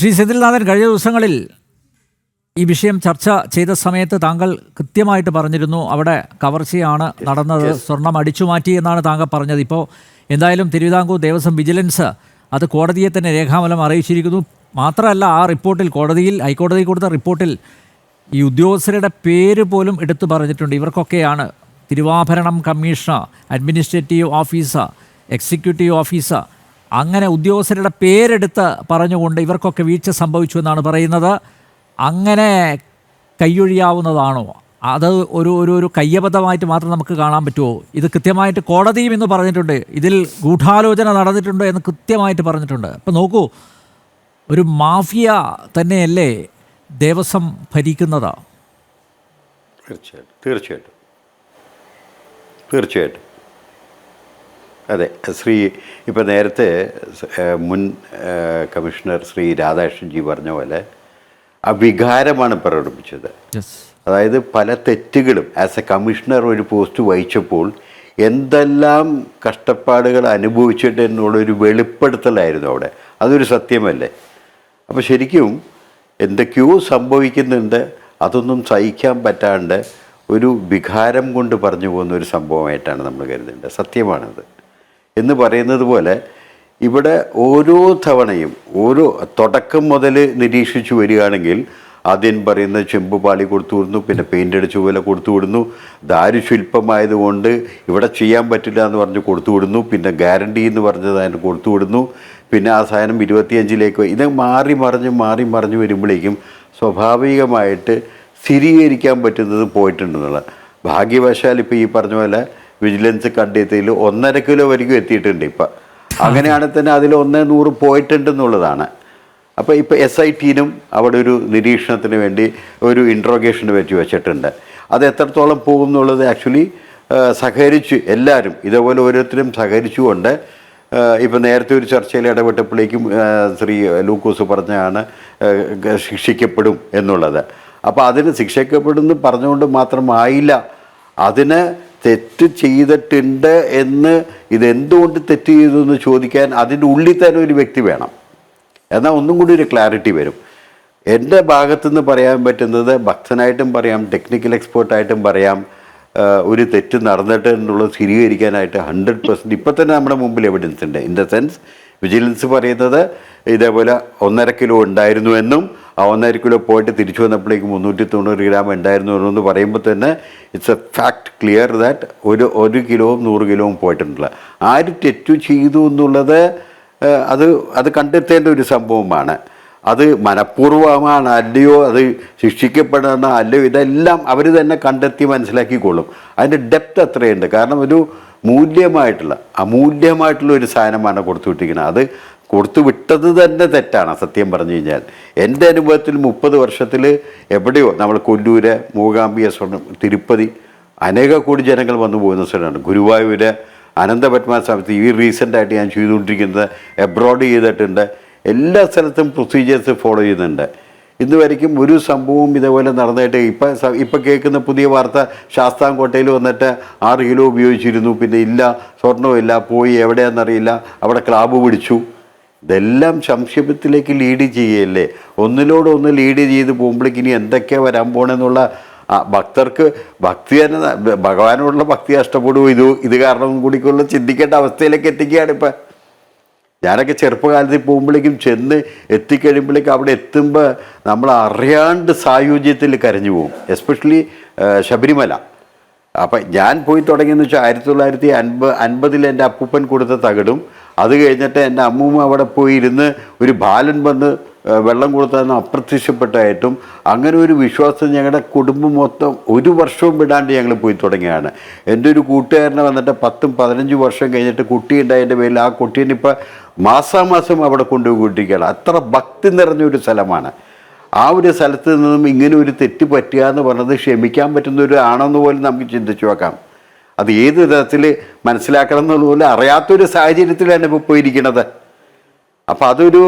ശ്രീ സെതിൽനാഥൻ കഴിഞ്ഞ ദിവസങ്ങളിൽ ഈ വിഷയം ചർച്ച ചെയ്ത സമയത്ത് താങ്കൾ കൃത്യമായിട്ട് പറഞ്ഞിരുന്നു അവിടെ കവർച്ചയാണ് നടന്നത് സ്വർണം അടിച്ചു മാറ്റി എന്നാണ് താങ്കൾ പറഞ്ഞത്. ഇപ്പോൾ എന്തായാലും തിരുവിതാംകൂർ ദേവസ്വം വിജിലൻസ് അത് കോടതിയെ തന്നെ രേഖാമൂലം അറിയിച്ചിരിക്കുന്നു. മാത്രമല്ല ആ റിപ്പോർട്ടിൽ കോടതിയിൽ ഹൈക്കോടതി കൊടുത്ത റിപ്പോർട്ടിൽ ഈ ഉദ്യോഗസ്ഥരുടെ പേര് പോലും എടുത്തു പറഞ്ഞിട്ടുണ്ട്. ഇവർക്കൊക്കെയാണ് തിരുവാഭരണം commissioner administrative officer executive officer അങ്ങനെ ഉദ്യോഗസ്ഥരുടെ പേരെടുത്ത് പറഞ്ഞുകൊണ്ട് ഇവർക്കൊക്കെ വീഴ്ച സംഭവിച്ചു എന്നാണ് പറയുന്നത്. അങ്ങനെ കൈയൊഴിയാവുന്നതാണോ? അത് ഒരു ഒരു ഒരു കയ്യബദ്ധമായിട്ട് മാത്രം നമുക്ക് കാണാൻ പറ്റുമോ? ഇത് കൃത്യമായിട്ട് കോടതിയും എന്ന് പറഞ്ഞിട്ടുണ്ട്. ഇതിൽ ഗൂഢാലോചന നടന്നിട്ടുണ്ട് എന്ന് കൃത്യമായിട്ട് പറഞ്ഞിട്ടുണ്ട്. അപ്പം നോക്കൂ ഒരു മാഫിയ തന്നെയല്ലേ ദേവസ്വം ഭരിക്കുന്നത്? തീർച്ചയായിട്ടും തീർച്ചയായിട്ടും. തീർച്ചയായിട്ടും. അതെ ശ്രീ ഇപ്പം നേരത്തെ മുൻ കമ്മീഷണർ ശ്രീ രാധാകൃഷ്ണൻജി പറഞ്ഞ പോലെ ആ വികാരമാണ് പ്രകടിപ്പിച്ചത് അതായത് പല തെറ്റുകളും ആസ് എ കമ്മീഷണർ ഒരു പോസ്റ്റ് വഹിച്ചപ്പോൾ എന്തെല്ലാം കഷ്ടപ്പാടുകൾ അനുഭവിച്ചിട്ട് എന്നുള്ളൊരു വെളിപ്പെടുത്തലായിരുന്നു അവിടെ. അതൊരു സത്യമല്ലേ? അപ്പോൾ ശരിക്കും എന്തൊക്കെയോ സംഭവിക്കുന്നുണ്ട് അതൊന്നും സഹിക്കാൻ പറ്റാണ്ട് ഒരു വികാരം കൊണ്ട് പറഞ്ഞു പോകുന്ന ഒരു സംഭവമായിട്ടാണ് നമ്മൾ കരുതേണ്ടത്. സത്യമാണത്. എന്ന് പറയുന്നത് പോലെ ഇവിടെ ഓരോ തവണയും ഓരോ തുടക്കം മുതൽ നിരീക്ഷിച്ചു വരികയാണെങ്കിൽ ആദ്യം പറയുന്ന ചെമ്പ് പാളി കൊടുത്തു വിടുന്നു പിന്നെ പെയിന്റ് അടിച്ച പോലെ കൊടുത്തു വിടുന്നു ദാരുശില്പമായതുകൊണ്ട് ഇവിടെ ചെയ്യാൻ പറ്റില്ല എന്ന് പറഞ്ഞ് കൊടുത്തു വിടുന്നു പിന്നെ ഗ്യാരണ്ടി എന്ന് പറഞ്ഞത് അതിന് കൊടുത്തു വിടുന്നു പിന്നെ ആ സാധനം ഇരുപത്തിയഞ്ചിലേക്ക് ഇത് മാറി മറിഞ്ഞ് മാറി മറിഞ്ഞ് വരുമ്പോഴേക്കും സ്വാഭാവികമായിട്ട് സ്ഥിരീകരിക്കാൻ പറ്റുന്നത് പോയിട്ടുണ്ടെന്നുള്ള ഭാഗ്യവശാൽ ഇപ്പോൾ ഈ പറഞ്ഞ പോലെ വിജിലൻസ് കണ്ടെത്തിയതിൽ ഒന്നര കിലോ വരെയും എത്തിയിട്ടുണ്ട് ഇപ്പം. അങ്ങനെയാണെങ്കിൽ തന്നെ അതിൽ ഒന്ന് നൂറ് പോയിട്ടുണ്ടെന്നുള്ളതാണ്. അപ്പോൾ ഇപ്പോൾ എസ് ഐ ടീനും അവിടെ ഒരു നിരീക്ഷണത്തിന് വേണ്ടി ഒരു ഇൻട്രോഗേഷന് വെച്ച് വെച്ചിട്ടുണ്ട്. അത് എത്രത്തോളം പോകും എന്നുള്ളത് ആക്ച്വലി സഹകരിച്ച് എല്ലാവരും ഇതേപോലെ ഓരോരുത്തരും സഹകരിച്ചുകൊണ്ട് ഇപ്പം നേരത്തെ ഒരു ചർച്ചയിൽ ഇടപെട്ടപ്പോഴേക്കും ശ്രീ ലൂക്കോസ് പറഞ്ഞാണ് ശിക്ഷിക്കപ്പെടും എന്നുള്ളത്. അപ്പോൾ അതിന് ശിക്ഷിക്കപ്പെടുമെന്ന് പറഞ്ഞുകൊണ്ട് മാത്രമായില്ല. അതിന് തെറ്റ് ചെയ്തിട്ടുണ്ട് എന്ന് ഇതെന്തുകൊണ്ട് തെറ്റ് ചെയ്തു എന്ന് ചോദിക്കാൻ അതിന്റെ ഉള്ളിൽ തന്നെ ഒരു വ്യക്തി വേണം. എന്നാൽ ഒന്നും കൂടി ഒരു ക്ലാരിറ്റി വരും. എന്റെ ഭാഗത്തുനിന്ന് പറയാൻ പറ്റുന്നത് ഭക്തനായിട്ടും പറയാം ടെക്നിക്കൽ എക്സ്പേർട്ടായിട്ടും പറയാം ഒരു തെറ്റ് നടന്നിട്ട് എന്നുള്ളത് സ്ഥിരീകരിക്കാനായിട്ട് ഹൺഡ്രഡ് പെർസെന്റ് ഇപ്പം തന്നെ നമ്മുടെ മുമ്പിൽ എവിഡൻസ് ഉണ്ട്. ഇൻ ദ സെൻസ് വിജിലൻസ് പറയുന്നത് ഇതേപോലെ ഒന്നര കിലോ ഉണ്ടായിരുന്നു എന്നും ആ ഒന്നര കിലോ പോയിട്ട് തിരിച്ചു വന്നപ്പോഴേക്ക് മുന്നൂറ്റി തൊണ്ണൂറ് ഗ്രാം ഉണ്ടായിരുന്നു എന്ന് പറയുമ്പോൾ തന്നെ it's a fact clear that ഒരു ഒരു കിലോവും നൂറ് കിലോവും പോയിട്ടുണ്ടല്ല. ആര് തെറ്റു ചെയ്തു എന്നുള്ളത് അത് അത് കണ്ടെത്തേണ്ട ഒരു സംഭവമാണ്. അത് മനഃപൂർവമാണ് അല്ലയോ അത് ശിക്ഷിക്കപ്പെടണ അല്ലയോ ഇതെല്ലാം അവർ തന്നെ കണ്ടെത്തി മനസ്സിലാക്കിക്കൊള്ളും. അതിന്റെ ഡെപ്ത് അത്രയുണ്ട്. കാരണം ഒരു മൂല്യമായിട്ടുള്ള അമൂല്യമായിട്ടുള്ള ഒരു സാധനമാണ് കൊടുത്തു വിട്ടിരിക്കുന്നത്. അത് കൊടുത്തു വിട്ടത് തന്നെ തെറ്റാണ് സത്യം പറഞ്ഞു കഴിഞ്ഞാൽ. എന്റെ അനുഭവത്തിൽ മുപ്പത് വർഷത്തിൽ എവിടെയോ നമ്മൾ കൊല്ലൂര് മൂകാംബിക സ്വർണം തിരുപ്പതി അനേക കോടി ജനങ്ങൾ വന്നു പോകുന്ന സ്ഥലമാണ്. ഗുരുവായൂര് അനന്തപത്മനാഭ ഈ റീസെന്റായിട്ട് ഞാൻ ചെയ്തുകൊണ്ടിരിക്കുന്നത് എബ്രോഡ് ചെയ്തിട്ടുണ്ട്. എല്ലാ സ്ഥലത്തും പ്രൊസീജിയേഴ്സ് ഫോളോ ചെയ്യുന്നുണ്ട്. ഇന്ന് ഒരു സംഭവവും ഇതേപോലെ നടന്നിട്ട് ഇപ്പം ഇപ്പം കേൾക്കുന്ന പുതിയ വാർത്ത ശാസ്താംകോട്ടയിൽ വന്നിട്ട് ആറ് കിലോ ഉപയോഗിച്ചിരുന്നു. പിന്നെ ഇല്ല സ്വർണമില്ല പോയി എവിടെയാണെന്നറിയില്ല അവിടെ ക്ലാബ് പിടിച്ചു. ഇതെല്ലാം സംശയത്തിലേക്ക് ലീഡ് ചെയ്യല്ലേ ഒന്നിനോടൊന്ന് ലീഡ് ചെയ്ത് പോകുമ്പോഴേക്ക് ഇനി എന്തൊക്കെയാണ് വരാൻ പോണെന്നുള്ള ഭക്തർക്ക് ഭക്തി തന്നെ ഭഗവാനോടുള്ള ഭക്തി നഷ്ടപ്പെടുമോ ഇത് ഇത് കാരണം കൂടിക്കുള്ള ചിന്തിക്കേണ്ട അവസ്ഥയിലേക്ക് എത്തിക്കുകയാണ് ഇപ്പം. ഞാനൊക്കെ ചെറുപ്പകാലത്ത് പോകുമ്പോഴേക്കും ചെന്ന് എത്തിക്കഴിയുമ്പോഴേക്കും അവിടെ എത്തുമ്പോൾ നമ്മൾ അറിയാണ്ട് സായുജ്യത്തിൽ കരഞ്ഞു പോകും. എസ്പെഷ്യലി ശബരിമല. അപ്പം ഞാൻ പോയി തുടങ്ങിയെന്ന് വെച്ചാൽ ആയിരത്തി തൊള്ളായിരത്തി അൻപത് അൻപതിൽ എന്റെ അപ്പൂപ്പൻ കൊടുത്ത തകിടും. അത് കഴിഞ്ഞിട്ട് എന്റെ അമ്മൂമ്മ അവിടെ പോയി ഇരുന്ന് ഒരു ബാലൻ വന്ന് വെള്ളം കൊടുത്തതെന്ന് അപ്രത്യക്ഷപ്പെട്ടായിട്ടും അങ്ങനെ ഒരു വിശ്വാസം ഞങ്ങളുടെ കുടുംബം മൊത്തം ഒരു വർഷവും വിടാണ്ട് ഞങ്ങൾ പോയി തുടങ്ങിയാണ്. എന്റെ ഒരു കൂട്ടുകാരനെ വന്നിട്ട് പത്തും പതിനഞ്ചും വർഷം കഴിഞ്ഞിട്ട് കുട്ടി ഉണ്ടായതിന്റെ പേരിൽ ആ കുട്ടീനെ ഇപ്പോൾ മാസാമാസം അവിടെ കൊണ്ടുപോയി കൂട്ടിക്കുകയാണ് അത്ര ഭക്തി നിറഞ്ഞൊരു സ്ഥലമാണ്. ആ ഒരു സ്ഥലത്ത് നിന്നും ഇങ്ങനെ ഒരു തെറ്റ് പറ്റുക എന്ന് പറഞ്ഞത് ക്ഷമിക്കാൻ പറ്റുന്ന ഒരു ആണെന്ന് പോലും നമുക്ക് ചിന്തിച്ചു നോക്കാം. അത് ഏത് വിധത്തിൽ മനസ്സിലാക്കണം എന്നുള്ളതുപോലെ അറിയാത്തൊരു സാഹചര്യത്തിലാണ് ഇപ്പോൾ പോയിരിക്കുന്നത്. അപ്പോൾ അതൊരു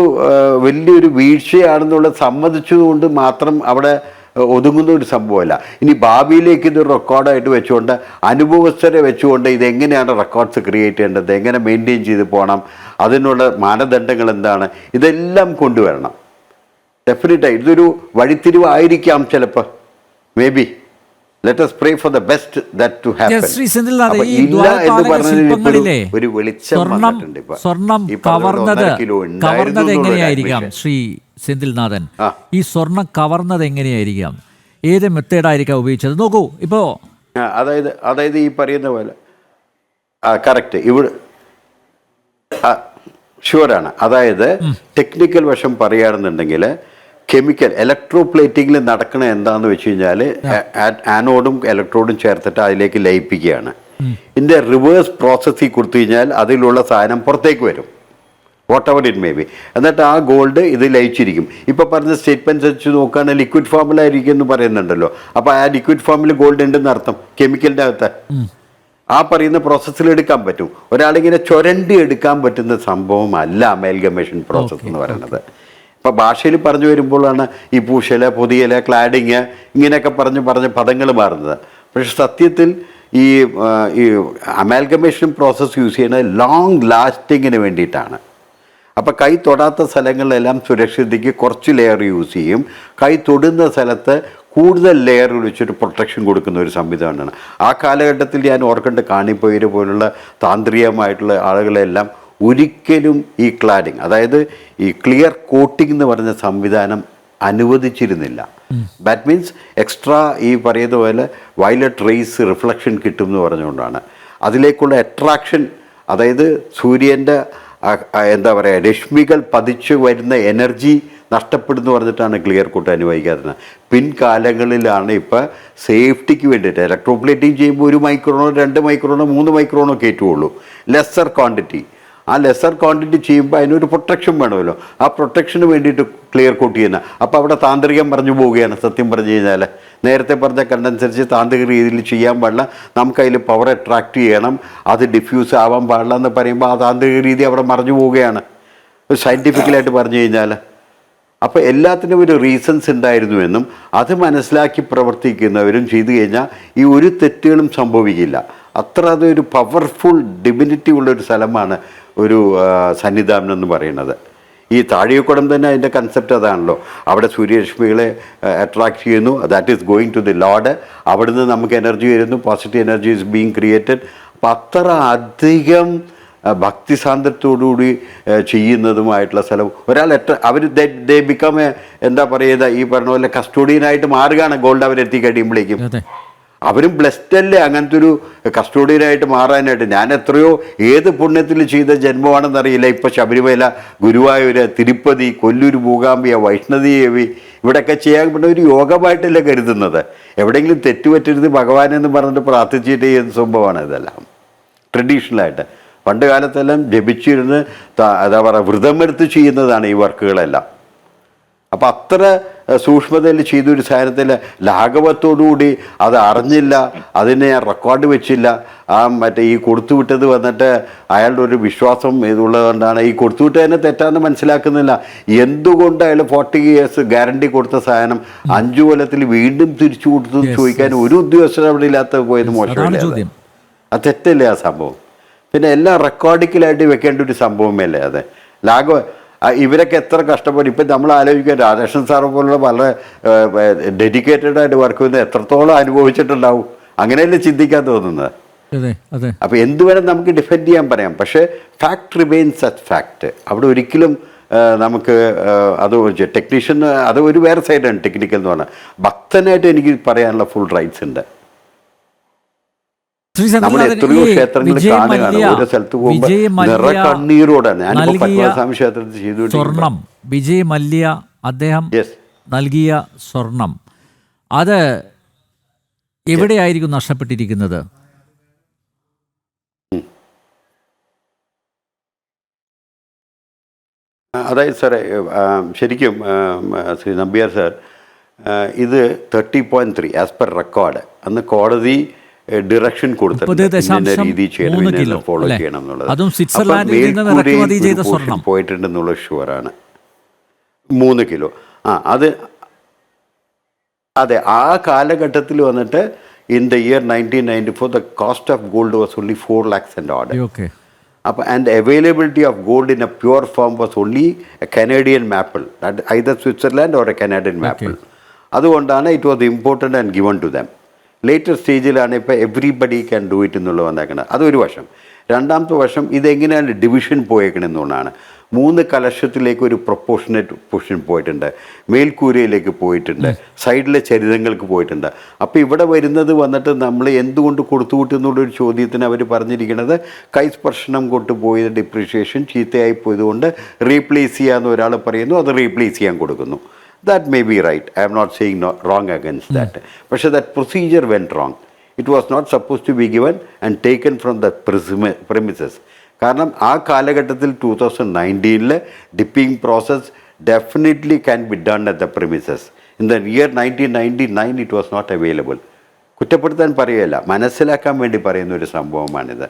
വലിയൊരു വീഴ്ചയാണെന്നുള്ളത് സമ്മതിച്ചതുകൊണ്ട് മാത്രം അവിടെ ഒതുങ്ങുന്ന ഒരു സംഭവമല്ല. ഇനി ഭാവിയിലേക്ക് ഇതൊരു റെക്കോർഡായിട്ട് വെച്ചുകൊണ്ട് അനുഭവസ്ഥരെ വെച്ചുകൊണ്ട് ഇതെങ്ങനെയാണ് റെക്കോർഡ്സ് ക്രിയേറ്റ് ചെയ്യേണ്ടത് എങ്ങനെ മെയിന്റെയിൻ ചെയ്ത് പോകണം അതിനുള്ള മാനദണ്ഡങ്ങൾ എന്താണ് ഇതെല്ലാം കൊണ്ടുവരണം. ഡെഫിനറ്റായി ഇതൊരു വഴിത്തിരിവായിരിക്കാം ചിലപ്പോൾ. May be let us pray for the best that to happen. Shri Senthilnath, ഈ ശില്പങ്ങളിലെ ഒരു വെളിച്ചം സ്വർണം കവർന്നത് കവർന്നത് എങ്ങനെയായിരിക്കാം? ശ്രീ സെന്തിൽനാഥൻ. ഈ സ്വർണം കവർന്നത് എങ്ങനെയായിരിക്കാം? ഏത് മെത്തേഡായിരിക്കാം ഉപയോഗിച്ചത്? നോക്കൂ ഇപ്പോ അതായത് അതായത് ഈ പറയുന്ന പോലെ ആ കറക്റ്റ് ഇവിടെ ഷുവറാണ് അതായത് ടെക്നിക്കൽ വശം പറയുകയാണെന്നുണ്ടെങ്കിൽ കെമിക്കൽ ഇലക്ട്രോപ്ലേറ്റിംഗിൽ നടക്കണ എന്താന്ന് വെച്ച് കഴിഞ്ഞാൽ ആനോഡും ഇലക്ട്രോഡും ചേർത്തിട്ട് അതിലേക്ക് ലയിപ്പിക്കുകയാണ്. ഇതിന്റെ റിവേഴ്സ് പ്രോസസ്സിൽ കൊടുത്തു കഴിഞ്ഞാൽ അതിലുള്ള സാധനം പുറത്തേക്ക് വരും. Whatever it may be എന്നിട്ട് ആ ഗോൾഡ് ഇത് ലയിച്ചിരിക്കും. ഇപ്പോൾ പറഞ്ഞ സ്റ്റേറ്റ്മെന്റ്സ് വെച്ച് നോക്കുകയാണെങ്കിൽ ലിക്വിഡ് ഫോമിലായിരിക്കും എന്ന് പറയുന്നുണ്ടല്ലോ. അപ്പോൾ ആ ലിക്വിഡ് ഫോമിൽ ഗോൾഡ് ഉണ്ടെന്ന് അർത്ഥം കെമിക്കലിന്റെ അകത്ത്. ആ പറയുന്ന പ്രോസസ്സിൽ എടുക്കാൻ പറ്റും. ഒരാളിങ്ങനെ ചുരണ്ടി എടുക്കാൻ പറ്റുന്ന സംഭവമല്ല അമേൽഗമേഷൻ പ്രോസസ്സ് എന്ന് പറയുന്നത്. ഇപ്പോൾ ഭാഷയിൽ പറഞ്ഞു വരുമ്പോഴാണ് ഈ പൂശല പുതിയല ക്ലാഡിങ് ഇങ്ങനെയൊക്കെ പറഞ്ഞ് പറഞ്ഞ് പദങ്ങൾ മാറുന്നത്. പക്ഷെ സത്യത്തിൽ ഈ ഈ അമാൽഗമേഷൻ പ്രോസസ്സ് യൂസ് ചെയ്യുന്നത് ലോങ് ലാസ്റ്റിങ്ങിന് വേണ്ടിയിട്ടാണ്. അപ്പോൾ കൈ തൊടാത്ത സ്ഥലങ്ങളിലെല്ലാം സുരക്ഷിതയ്ക്ക് കുറച്ച് ലെയർ യൂസ് ചെയ്യും. കൈ തൊടുന്ന സ്ഥലത്ത് കൂടുതൽ ലെയർ വിളിച്ചൊരു പ്രൊട്ടക്ഷൻ കൊടുക്കുന്ന ഒരു സംവിധാനമാണ്. ആ കാലഘട്ടത്തിൽ ഞാൻ ഓർക്കേണ്ട കാണിപ്പോയര് പോലുള്ള താന്ത്രികമായിട്ടുള്ള ആളുകളെല്ലാം ഒരിക്കലും ഈ ക്ലാഡിങ് അതായത് ഈ ക്ലിയർ കോട്ടിംഗ് എന്ന് പറഞ്ഞ സംവിധാനം അനുവദിച്ചിരുന്നില്ല. ദാറ്റ് മീൻസ് എക്സ്ട്രാ ഈ പറയുന്ന പോലെ വയലറ്റ് റേസ് റിഫ്ലക്ഷൻ കിട്ടും എന്ന് പറഞ്ഞുകൊണ്ടാണ്. അതിലേക്കുള്ള അട്രാക്ഷൻ അതായത് സൂര്യന്റെ എന്താ പറയുക രശ്മികൾ പതിച്ചു വരുന്ന എനർജി നഷ്ടപ്പെടുന്നു പറഞ്ഞിട്ടാണ് ക്ലിയർ കോട്ട് അനുവദിക്കാത്തത് പിൻകാലങ്ങളിലാണ് ഇപ്പോൾ സേഫ്റ്റിക്ക് വേണ്ടിയിട്ട് ഇലക്ട്രോപ്ലേറ്റിംഗ് ചെയ്യുമ്പോൾ ഒരു മൈക്രോണോ രണ്ട് മൈക്രോണോ മൂന്ന് മൈക്രോണോ കയറ്റുള്ളൂ ലെസ്സർ ക്വാണ്ടിറ്റി ആ ലെസർ ക്വാണ്ടിറ്റി ചെയ്യുമ്പോൾ അതിനൊരു പ്രൊട്ടക്ഷൻ വേണമല്ലോ. ആ പ്രൊട്ടക്ഷന് വേണ്ടിയിട്ട് ക്ലിയർ കോട്ട് ചെയ്യുന്ന. അപ്പോൾ അവിടെ താന്ത്രികം പറഞ്ഞു പോവുകയാണ് സത്യം പറഞ്ഞു കഴിഞ്ഞാൽ നേരത്തെ പറഞ്ഞ കണ്ടനുസരിച്ച് താന്ത്രിക രീതിയിൽ ചെയ്യാൻ പാടില്ല. നമുക്ക് അതിൽ പവർ അട്രാക്റ്റ് ചെയ്യണം അത് ഡിഫ്യൂസ് ആവാൻ പാടില്ല എന്ന് പറയുമ്പോൾ ആ താന്ത്രിക രീതി അവിടെ മറിഞ്ഞു പോവുകയാണ്. സയന്റിഫിക്കലായിട്ട് പറഞ്ഞു കഴിഞ്ഞാൽ അപ്പോൾ എല്ലാത്തിനും ഒരു റീസൺസ് ഉണ്ടായിരുന്നുവെന്നും അത് മനസ്സിലാക്കി പ്രവർത്തിക്കുന്നവരും ചെയ്തു കഴിഞ്ഞാൽ ഈ ഒരു തെറ്റുകളും സംഭവിക്കില്ല. അത്ര അതൊരു പവർഫുൾ ഡിമിനിറ്റി ഉള്ള ഒരു സ്ഥലമാണ് ഒരു സന്നിധാനം എന്ന് പറയുന്നത്. ഈ താഴികക്കുടം തന്നെ അതിന്റെ കൺസെപ്റ്റ് അതാണല്ലോ. അവിടെ സൂര്യരശ്മികളെ അട്രാക്ട് ചെയ്യുന്നു. That is going to the load അവിടുന്ന് നമുക്ക് എനർജി വരുന്നു. Positive energy is being created അപ്പം അത്ര അധികം ഭക്തി ഭക്തിസാന്ദ്രത്തോടുകൂടി ചെയ്യുന്നതുമായിട്ടുള്ള സ്ഥലം. ഒരാൾ എത്ര അവർ ദേ ബിക്കം എന്താ പറയുക ഈ പറഞ്ഞ പോലെ കസ്റ്റോഡിയനായിട്ട് മാറുകയാണ്. ഗോൾഡ് അവരെത്തി കഴിയുമ്പോഴേക്കും. അവരും ബ്ലെസ്ഡ് അല്ലേ? അങ്ങനത്തെ ഒരു കസ്റ്റോഡിയനായിട്ട് മാറാനായിട്ട്. ഞാൻ എത്രയോ ഏത് പുണ്യത്തിൽ ചെയ്ത ജന്മമാണെന്നറിയില്ല ഇപ്പോൾ ശബരിമല ഗുരുവായൂർ തിരുപ്പതി കൊല്ലൂർ മൂകാംബിയ വൈഷ്ണവി ദേവി ഇവിടെയൊക്കെ ചെയ്യാൻ പറ്റുന്ന ഒരു യോഗമായിട്ടല്ല കരുതുന്നത്. എവിടെയെങ്കിലും തെറ്റുപറ്റരുത് ഭഗവാനെന്ന് പറഞ്ഞിട്ട് പ്രാർത്ഥിച്ചിട്ട് ചെയ്യുന്ന സംഭവമാണ് ഇതെല്ലാം. ട്രഡീഷണലായിട്ട് പണ്ട് കാലത്തെല്ലാം ജപിച്ചിരുന്ന് എന്താ പറയുക വ്രതമെടുത്ത് ചെയ്യുന്നതാണ് ഈ വർക്കുകളെല്ലാം. അപ്പം അത്ര സൂക്ഷ്മതയിൽ ചെയ്തൊരു സാധനത്തിൽ ലാഘവത്തോടുകൂടി അത് അറിഞ്ഞില്ല അതിനെ റെക്കോർഡ് വെച്ചില്ല. ആ മറ്റേ ഈ കൊടുത്തുവിട്ടത് വന്നിട്ട് അയാളുടെ ഒരു വിശ്വാസം ഇതുള്ളതുകൊണ്ടാണ് ഈ കൊടുത്തുവിട്ടതിനെ തെറ്റാന്ന് മനസ്സിലാക്കുന്നില്ല. എന്തുകൊണ്ട് അയാൾ ഫോർട്ടി ഇയേഴ്സ് ഗ്യാരണ്ടി കൊടുത്ത സാധനം അഞ്ചു കൊല്ലത്തിൽ വീണ്ടും തിരിച്ചു കൊടുത്തു ചോദിക്കാൻ ഒരു ഉദ്യോഗസ്ഥർ അവിടെ ഇല്ലാത്ത പോയത് മോശമില്ല ആ അത്? തെറ്റല്ലേ ആ സംഭവം? പിന്നെ എല്ലാം റെക്കോർഡിക്കലായിട്ട് വെക്കേണ്ട ഒരു സംഭവമല്ലേ അതെ? ലാഘവ ഇവരൊക്കെ എത്ര കഷ്ടപ്പെടും. ഇപ്പം നമ്മൾ ആലോചിക്കുക രാധേഷൻ സാറ് പോലുള്ള വളരെ ഡെഡിക്കേറ്റഡ് ആയിട്ട് വർക്ക് ചെയ്യുന്നത് എത്രത്തോളം അനുഭവിച്ചിട്ടുണ്ടാവും. അങ്ങനെയല്ലേ ചിന്തിക്കാൻ തോന്നുന്നത്? അപ്പോൾ എന്ത് വേണം നമുക്ക് ഡിഫെൻഡ് ചെയ്യാൻ പറയാം. പക്ഷേ ഫാക്ട് റിമെയിൻസ് അറ്റ് ഫാക്ട് അവിടെ ഒരിക്കലും നമുക്ക് അത് ടെക്നീഷ്യൻ അത് ഒരു വേറെ സൈഡാണ് ടെക്നിക്കൽ എന്ന് പറഞ്ഞാൽ. ഭക്തനായിട്ട് എനിക്ക് പറയാനുള്ള ഫുൾ റൈറ്റ്സ് ഉണ്ട്. നമ്മൾ സെന്തിൽനാഥൻ, എത്രയോ ഈ ക്ഷേത്രങ്ങളിൽ വിജയ് കാണുകയാണ്. മല്യ- ഓരോ സ്ഥലത്ത് പോകുമ്പോൾ വിജയ് മല്യ നിറ കണ്ണീരോടാണ് ഞാനിപ്പോൾ പത്മനാഭസ്വാമി ക്ഷേത്രത്തിൽ ചെയ്തുകൊണ്ടിരിക്കുന്നത് സ്വർണം വിജയ് മല്യ അദ്ദേഹം നൽകിയ സ്വർണം. അത് എവിടെയായിരിക്കും നഷ്ടപ്പെട്ടിരിക്കുന്നത്? അതായത് സാറേ ശരിക്കും ശ്രീ നമ്പ്യാർ സാർ ഇത് thirty point three as per record അന്ന് കോടതി ഡിറക്ഷൻ കൊടുത്തിട്ടുണ്ട്. രീതി ചെയ്യണം ഫോളോ? ചെയ്യണം എന്നുള്ളത്. പോയിട്ടുണ്ടെന്നുള്ള ഷുവറാണ് മൂന്ന് കിലോ. ആ അത് അതെ ആ കാലഘട്ടത്തിൽ വന്നിട്ട് in the year nineteen ninety four the cost of gold was only four lakhs and order okay അപ്പോൾ and availability of gold in a pure form was only a Canadian maple that either Switzerland or a Canadian maple അതുകൊണ്ടാണ് it was important and given to them later സ്റ്റേജിലാണ് ഇപ്പോൾ everybody can do it എന്നുള്ള വന്നേക്കുന്നത് അതൊരു വശം. രണ്ടാമത്തെ വശം ഇതെങ്ങനെയാണ് ഡിവിഷൻ പോയേക്കണെന്നുള്ളതാണ്. മൂന്ന് കലശത്തിലേക്ക് ഒരു പ്രൊപ്പോർഷനേറ്റ് പൊസിഷൻ പോയിട്ടുണ്ട്. മേൽക്കൂരയിലേക്ക് പോയിട്ടുണ്ട്. സൈഡിലെ ചരിതങ്ങൾക്ക് പോയിട്ടുണ്ട്. അപ്പോൾ ഇവിടെ വരുന്നത് വന്നിട്ട് നമ്മൾ എന്തുകൊണ്ട് കൊടുത്തുകൂട്ടി എന്നുള്ളൊരു ചോദ്യത്തിന് അവർ പറഞ്ഞിരിക്കുന്നത് കൈസ്പർശനം കൊണ്ട് പോയത് ഡിപ്രീഷിയേഷൻ ചീത്തയായി പോയതുകൊണ്ട് റീപ്ലേസ് ചെയ്യാമെന്ന് ഒരാൾ പറയുന്നു അത് റീപ്ലേസ് ചെയ്യാൻ കൊടുക്കുന്നു. That may be right I'm not saying wrong wrong against that. But that procedure went wrong. It was not supposed to be given and taken from the prism- premises. കാരണം ആ കാലഘട്ടത്തിൽ two thousand നയന്റീനിൽ dipping process definitely can be done at the premises in the year nineteen ninety nine it was not available കുറ്റപ്പെടുത്താൻ പറയുകയല്ല മനസ്സിലാക്കാൻ വേണ്ടി പറയുന്ന ഒരു സംഭവമാണിത്.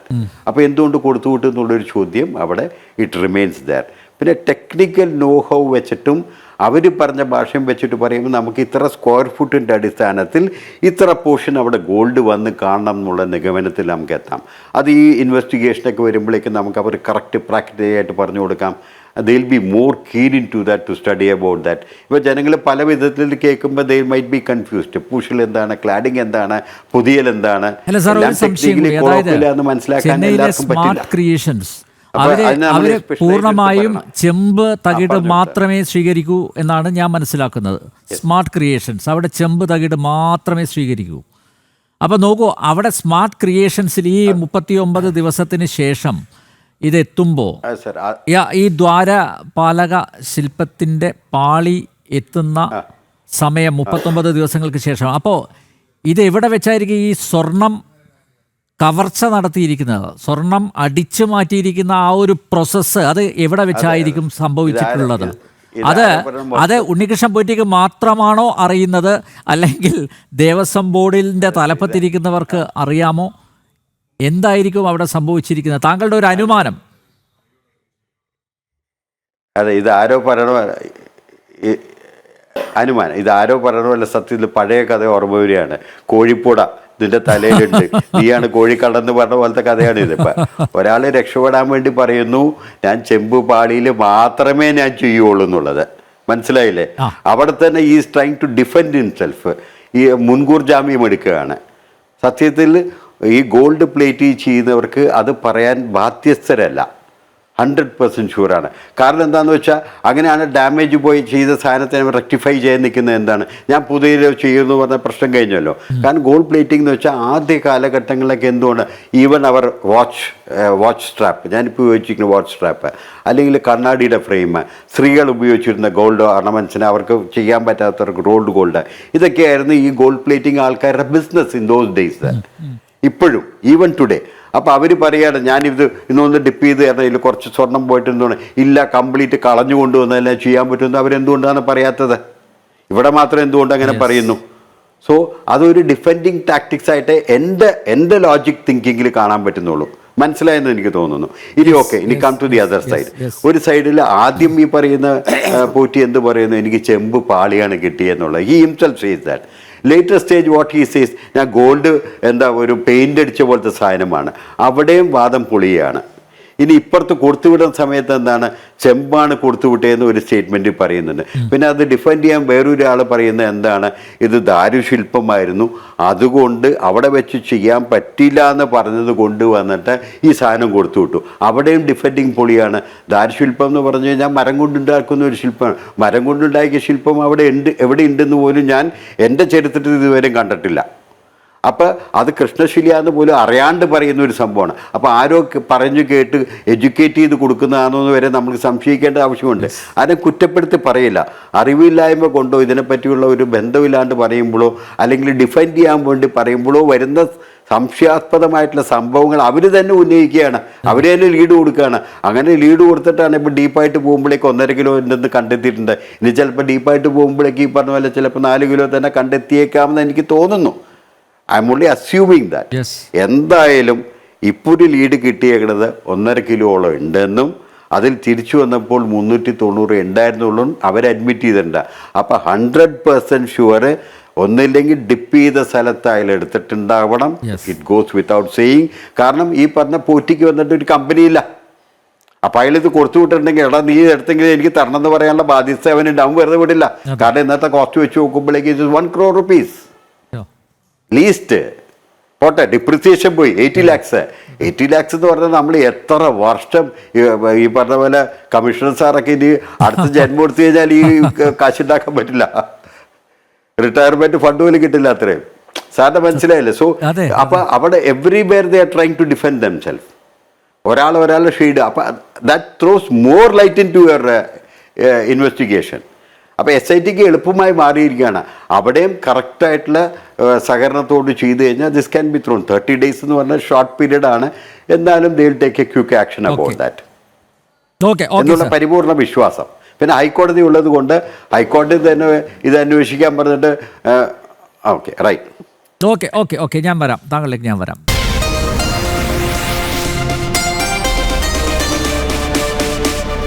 അപ്പോൾ എന്തുകൊണ്ട് കൊടുത്തുവിട്ടു എന്നുള്ളൊരു ചോദ്യം അവിടെ ഇറ്റ് റിമെയിൻസ് ദർ പിന്നെ ടെക്നിക്കൽ നോ ഹൗ വെച്ചിട്ടും അവർ പറഞ്ഞ ഭാഷയും വെച്ചിട്ട് പറയുമ്പോൾ നമുക്ക് ഇത്ര സ്ക്വയർ ഫുട്ടിന്റെ അടിസ്ഥാനത്തിൽ ഇത്ര പോർഷൻ അവിടെ ഗോൾഡ് വന്ന് കാണണം എന്നുള്ള നിഗമനത്തിൽ നമുക്ക് എത്താം. അത് ഈ ഇൻവെസ്റ്റിഗേഷനൊക്കെ വരുമ്പോഴേക്കും നമുക്ക് അവർ കറക്റ്റ് പ്രാക്ടിക്കലായിട്ട് പറഞ്ഞു കൊടുക്കാം. They'll be more keen into that to study about that ഇപ്പോൾ ജനങ്ങൾ പല വിധത്തിൽ കേൾക്കുമ്പോൾ ദേ മൈറ്റ് ബി കൺഫ്യൂസ്ഡ് പൂഷൽ എന്താണ്? ക്ലാഡിംഗ് എന്താണ്? പുതിയൽ എന്താണ്? മനസ്സിലാക്കാൻ എല്ലാവർക്കും പറ്റില്ല. അവർ പൂർണമായും ചെമ്പ് തകിട് മാത്രമേ സ്വീകരിക്കൂ എന്നാണ് ഞാൻ മനസ്സിലാക്കുന്നത്. സ്മാർട്ട് ക്രിയേഷൻസ് അവിടെ ചെമ്പ് തകിട് മാത്രമേ സ്വീകരിക്കൂ. അപ്പോൾ നോക്കൂ അവിടെ സ്മാർട്ട് ക്രിയേഷൻസിൽ ഈ മുപ്പത്തി ഒമ്പത് ദിവസത്തിന് ശേഷം ഇതെത്തുമ്പോൾ ഈ ദ്വാരപാലക ശില്പത്തിന്റെ പാളി എത്തുന്ന സമയം മുപ്പത്തൊമ്പത് ദിവസങ്ങൾക്ക് ശേഷം. അപ്പോൾ ഇത് എവിടെ വെച്ചായിരിക്കും ഈ സ്വർണം കവർച്ച നടത്തിയിരിക്കുന്നത് സ്വർണം അടിച്ചു മാറ്റിയിരിക്കുന്ന ആ ഒരു പ്രോസസ്സ് അത് എവിടെ വെച്ചായിരിക്കും സംഭവിച്ചിട്ടുള്ളത്? അത് അത് ഉണ്ണികൃഷ്ണൻ പോറ്റിക്ക് മാത്രമാണോ അറിയുന്നത്? അല്ലെങ്കിൽ ദേവസ്വം ബോർഡിന്റെ തലപ്പത്തിരിക്കുന്നവർക്ക് അറിയാമോ? എന്തായിരിക്കും അവിടെ സംഭവിച്ചിരിക്കുന്നത്? താങ്കളുടെ ഒരു അനുമാനം. അതെ ഇത് ആരോ പറയണോ അനുമാനം. ഇത് ആരോ അല്ല സത്യത്തിൽ പഴയ കഥ ഓർമ്മ വരികയാണ്. കോഴിപ്പൂട ഇതിന്റെ തലയിലുണ്ട്. നീയാണ് കോഴിക്കള്ളെന്ന് പറഞ്ഞ പോലത്തെ കഥയാണ് ഇതിപ്പോ ഒരാൾ രക്ഷപ്പെടാൻ വേണ്ടി പറയുന്നു. ഞാൻ ചെമ്പ് പാളിയിൽ മാത്രമേ ഞാൻ ചെയ്യുള്ളൂ എന്നുള്ളത്. മനസ്സിലായില്ലേ. അവിടെ തന്നെ ഈ ട്രൈങ് ടു ഡിഫെൻഡ് ഇൻസെൽഫ് ഈ മുൻകൂർ ജാമ്യം എടുക്കുകയാണ്. സത്യത്തിൽ ഈ ഗോൾഡ് പ്ലേറ്റ് ചെയ്യുന്നവർക്ക് അത് പറയാൻ ബാധ്യസ്ഥരല്ല. ഹൺഡ്രഡ് പെർസെന്റ് ഷുവറാണ് കാരണം എന്താണെന്ന് വെച്ചാൽ അങ്ങനെയാണ് ഡാമേജ് പോയി ചെയ്ത സാധനത്തെ നമ്മൾ റെക്ടിഫൈ ചെയ്യാൻ നിൽക്കുന്നത് എന്താണ്? ഞാൻ പുതിയ ചെയ്യുമെന്ന് പറഞ്ഞ പ്രശ്നം കഴിഞ്ഞല്ലോ. കാരണം ഗോൾഡ് പ്ലേറ്റിംഗ് എന്ന് വെച്ചാൽ ആദ്യ കാലഘട്ടങ്ങളിലൊക്കെ എന്തുകൊണ്ട് ഈവൻ അവർ വാച്ച് വാച്ച് സ്ട്രാപ്പ് ഞാനിപ്പോൾ ഉപയോഗിച്ചിരിക്കുന്ന വാച്ച് സ്ട്രാപ്പ് അല്ലെങ്കിൽ കണ്ണാടിയുടെ ഫ്രെയിം സ്ത്രീകൾ ഉപയോഗിച്ചിരുന്ന ഗോൾഡ് ഓർണമെന്റ്സിന് അവർക്ക് ചെയ്യാൻ പറ്റാത്തവർക്ക് റോൾഡ് ഗോൾഡ് ഇതൊക്കെയായിരുന്നു ഈ ഗോൾഡ് പ്ലേറ്റിംഗ് ആൾക്കാരുടെ ബിസിനസ് ഇൻ ദോസ് ഡേയ്സ് ഇപ്പോഴും ഈവൻ ടുഡേ അപ്പോൾ അവർ പറയാണ് ഞാനിത് ഇന്നൊന്ന് ഡിപ്പ് ചെയ്ത് തരണം ഇതിൽ കുറച്ച് സ്വർണം പോയിട്ട് എന്തുകൊണ്ട് ഇല്ല കംപ്ലീറ്റ് കളഞ്ഞു കൊണ്ടുവന്നതല്ലേ ചെയ്യാൻ പറ്റുമെന്ന് അവരെന്തുകൊണ്ടാണ് പറയാത്തത്? ഇവിടെ മാത്രം എന്തുകൊണ്ട് അങ്ങനെ പറയുന്നു? സോ അതൊരു ഡിഫെൻഡിങ് ടാക്ടിക്സ് ആയിട്ട് എന്റെ എന്റെ ലോജിക് തിങ്കിങ്ങിൽ കാണാൻ പറ്റുന്നുള്ളൂ. മനസ്സിലായെന്ന് എനിക്ക് തോന്നുന്നു. ഇനി ഓക്കെ ഇനി come to the other side ഒരു സൈഡിൽ ആദ്യം ഈ പറയുന്ന പോറ്റി എന്ത് പറയുന്നു? എനിക്ക് ചെമ്പ് പാളിയാണ് കിട്ടിയെന്നുള്ളത്. ഈ ഹിംസെൽഫ് ചെയ്ത് that later stage what he is ഞാൻ ഗോൾഡ് എന്താ ഒരു പെയിന്റ് അടിച്ച പോലത്തെ സാധനമാണ്. അവിടെയും വാദം പൊളിയാണ്. ഇനി ഇപ്പുറത്ത് കൊടുത്തുവിടുന്ന സമയത്ത് എന്താണ്? ചെമ്പാണ് കൊടുത്തുവിട്ടേന്ന് ഒരു സ്റ്റേറ്റ്മെന്റ് പറയുന്നുണ്ട്. പിന്നെ അത് ഡിഫെൻഡ് ചെയ്യാൻ വേറൊരാൾ പറയുന്നത് എന്താണ്? ഇത് ദാരുശില്പമായിരുന്നു. അതുകൊണ്ട് അവിടെ വെച്ച് ചെയ്യാൻ പറ്റില്ല എന്ന് പറഞ്ഞത് കൊണ്ടുവന്നിട്ട് ഈ സാധനം കൊടുത്തു വിട്ടു അവിടെയും ഡിഫെൻഡിങ് പൊളിയാണ്. ദാരുശില്പം എന്ന് പറഞ്ഞു കഴിഞ്ഞാൽ മരം കൊണ്ടുണ്ടാക്കുന്ന ഒരു ശില്പമാണ്. മരം കൊണ്ടുണ്ടാക്കിയ ശില്പം അവിടെ ഉണ്ട് എവിടെ ഉണ്ടെന്ന് പോലും ഞാൻ എന്റെ ചരിത്രത്തിൽ ഇതുവരെയും കണ്ടിട്ടില്ല. അപ്പോൾ അത് കൃഷ്ണശിലയാന്ന് പോലും അറിയാണ്ട് പറയുന്ന ഒരു സംഭവമാണ്. അപ്പോൾ ആരോ പറഞ്ഞു കേട്ട് എഡ്യൂക്കേറ്റ് ചെയ്ത് കൊടുക്കുന്നതാണോ എന്ന് വരെ നമുക്ക് സംശയിക്കേണ്ട ആവശ്യമുണ്ട്. അതിനെ കുറ്റപ്പെടുത്തി പറയില്ല. അറിവില്ലായ്മ കൊണ്ടോ ഇതിനെപ്പറ്റിയുള്ള ഒരു ബന്ധമില്ലാണ്ട് പറയുമ്പോഴോ അല്ലെങ്കിൽ ഡിഫെൻഡ് ചെയ്യാൻ വേണ്ടി പറയുമ്പോഴോ വരുന്ന സംശയാസ്പദമായിട്ടുള്ള സംഭവങ്ങൾ അവർ തന്നെ ഉന്നയിക്കുകയാണ്. അവർ തന്നെ ലീഡ് കൊടുക്കുകയാണ്. അങ്ങനെ ലീഡ് കൊടുത്തിട്ടാണ് ഇപ്പോൾ ഡീപ്പായിട്ട് പോകുമ്പോഴേക്ക് ഒന്നര കിലോ ഉണ്ടെന്ന് കണ്ടെത്തിയിട്ടുണ്ട്. ഇനി ചിലപ്പോൾ ഡീപ്പായിട്ട് പോകുമ്പോഴേക്ക് ഈ പറഞ്ഞ പോലെ ചിലപ്പോൾ നാല് കിലോ തന്നെ കണ്ടെത്തിയേക്കാമെന്ന് എനിക്ക് തോന്നുന്നു. I'm only assuming that. എന്തായാലും ഇപ്പോൾ ഒരു ലീഡ് കിട്ടിയേക്കുന്നത് ഒന്നര കിലോളം ഉണ്ടെന്നും അതിൽ തിരിച്ചു വന്നപ്പോൾ മുന്നൂറ്റി തൊണ്ണൂറ് ഉണ്ടായിരുന്നുള്ളൂ അവർ അഡ്മിറ്റ് ചെയ്തിട്ടുണ്ട്. അപ്പോൾ ഹൺഡ്രഡ് പെർസെന്റ് ഷുവർ ഒന്നില്ലെങ്കിൽ ഡിപ്പ് ചെയ്ത സ്ഥലത്ത് അതിൽ എടുത്തിട്ടുണ്ടാവണം. ഇറ്റ് ഗോസ് വിത്തൗട്ട് സെയിങ് കാരണം ഈ പറഞ്ഞ പോറ്റിക്ക് വന്നിട്ട് ഒരു കമ്പനിയില്ല അപ്പം അയാൾ ഇത് കൊടുത്തു വിട്ടിട്ടുണ്ടെങ്കിൽ എടാ നീ എടുത്തെങ്കിൽ എനിക്ക് തരണം എന്ന് പറയാനുള്ള ബാധ്യത അവനുണ്ട്. അവൻ വെറുതെ വിടില്ല. കാരണം ഇന്നത്തെ കോസ്റ്റ് വെച്ച് നോക്കുമ്പോഴേക്ക് ഇത് വൺ ക്രോർ റുപ്പീസ് ലീസ്റ്റ് പോട്ടെ ഡിപ്രിസിയേഷൻ പോയി എയ്റ്റി ലാക്സ് എയ്റ്റി ലാക്സ് എന്ന് പറഞ്ഞാൽ നമ്മൾ എത്ര വർഷം ഈ- പറഞ്ഞ പോലെ കമ്മീഷണർ സാറൊക്കെ ഇനി അടുത്ത ജന്മം എടുത്തു കഴിഞ്ഞാൽ ഈ കാശുണ്ടാക്കാൻ പറ്റില്ല. റിട്ടയർമെന്റ് ഫണ്ട് പോലും കിട്ടില്ല അത്രയും. സാറിന് മനസ്സിലായില്ലേ? സോ അപ്പൊ അവിടെ everywhere they are trying to defend themselves ഒരാൾ ഒരാളുടെ ഷെയ്ഡ് അപ്പൊ that throws more light into your investigation അപ്പോൾ എസ് ഐ ടിക്ക് എളുപ്പമായി മാറിയിരിക്കുകയാണ്. അവിടെയും കറക്റ്റായിട്ടുള്ള സഹകരണത്തോട് ചെയ്തു കഴിഞ്ഞാൽ this can be thrown thirty days എന്ന് പറഞ്ഞാൽ ഷോർട്ട് പീരീഡ് ആണ്. എന്നാലും they will take a quick action about that എന്നുള്ള പരിപൂർണ വിശ്വാസം. പിന്നെ ഹൈക്കോടതി ഉള്ളത് കൊണ്ട് ഹൈക്കോടതി തന്നെ ഇത് അന്വേഷിക്കാൻ പറഞ്ഞിട്ട് okay right okay okay okay ഞാൻ വരാം. താങ്കളിലേക്ക് ഞാൻ വരാം.